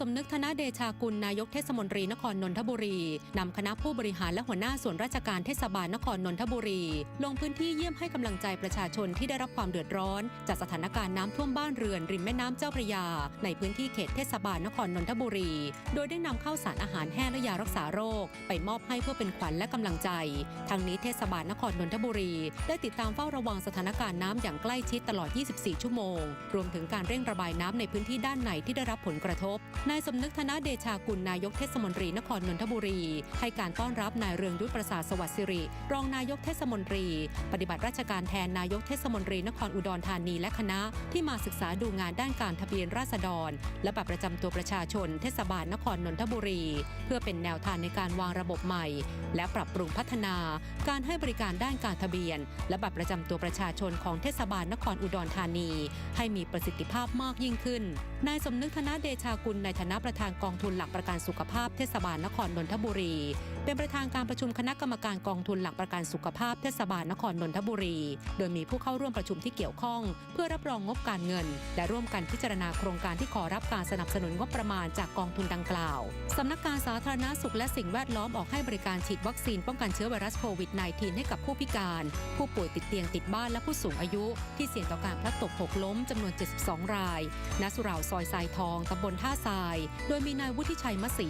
สมนึกธนเดชากุลนายกเทศมนตรีนครนนทบุรีนำคณะผู้บริหารและหัวหน้าส่วนราชการเทศบาลนครนนทบุรี ลงพื้นที่เยี่ยมให้กำลังใจประชาชนที่ได้รับความเดือดร้อน จากสถานการณ์น้ำท่วมบ้านเรือนริมแม่น้ำเจ้าพระยา ในพื้นที่เขตเทศบาลนครนนทบุรี โดยได้นำข้าวสารอาหารแห้งและยารักษาโรค ไปมอบให้เพื่อเป็นขวัญและกำลังใจ ทั้งนี้เทศบาลนครนนทบุรี ได้ติดตามเฝ้าระวังสถานการณ์น้ำอย่างใกล้ชิดตลอด 24 ชั่วโมง รวมถึงการเร่งระบายน้ำในพื้นที่ด้านในที่ได้รับผลกระทบนายสมนึกธนเดชากุลนายกเทศมนตรีนครนนทบุรี ให้การต้อนรับนายเรืองยุทธประสาทสวัสดิ์สิริ รองนายกเทศมนตรี ปฏิบัติราชการแทนนายกเทศมนตรีนครอุดรธานีและคณะ ที่มาศึกษาดูงานด้านการทะเบียนราษฎร และบัตรประจำตัวประชาชนเทศบาลนครนนทบุรี เพื่อเป็นแนวทางในการวางระบบใหม่ และปรับปรุงพัฒนา การให้บริการด้านการทะเบียน และบัตรประจำตัวประชาชนของเทศบาลนครอุดรธานี ให้มีประสิทธิภาพมากยิ่งขึ้นนายสมนึกธนเดชากุลในฐานะประธานกองทุนหลักประกันสุขภาพเทศบาลนครนนทบุรี เป็นประธานการประชุมคณะกรรมการกองทุนหลักประกันสุขภาพเทศบาลนครนนทบุรี โดยมีผู้เข้าร่วมประชุมที่เกี่ยวข้อง เพื่อรับรองงบการเงิน และร่วมกันพิจารณาโครงการที่ขอรับการสนับสนุนงบประมาณจากกองทุนดังกล่าวสำนักการสาธารณาสุขและสิ่งแวดล้อมออกให้บริการฉีดวัคซีนป้องกันเชื้อไวรัสโควิด -19 ให้กับผู้พิการ ผู้ป่วยติดเตียงติดบ้านและผู้สูงอายุ ที่เสี่ยงต่อการพลัดตกหกล้มจำนวน 72 รายณสุเหร่าซอยทรายทองตำบลท่าทรายโดยมีนายวุฒิชัยมศรี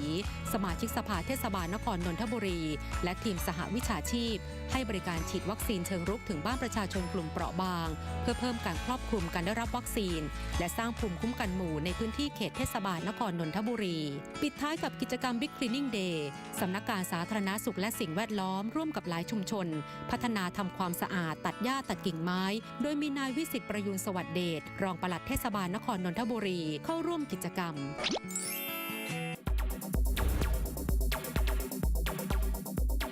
สมาชิกสภาเทศบาลนครนนทบุรี และทีมสหวิชาชีพ ให้บริการฉีดวัคซีนเชิงรุกถึงบ้านประชาชนกลุ่มเปราะบาง เพื่อเพิ่มการครอบคลุมการได้รับวัคซีน และสร้างภูมิคุ้มกันหมู่ในพื้นที่เขตเทศบาลนครนนทบุรี ปิดท้ายกับกิจกรรม Big Cleaning Day สำนักการสาธารณาสุขและสิ่งแวดล้อมร่วมกับหลายชุมชน พัฒนาทำความสะอาดตัดหญ้าตัดกิ่งไม้ โดยมีนายวิสิตประยุนสวัสดิ์เดชรองปลัดเทศบาลนครนนทบุรีเข้าร่วมกิจกรรม Thank you.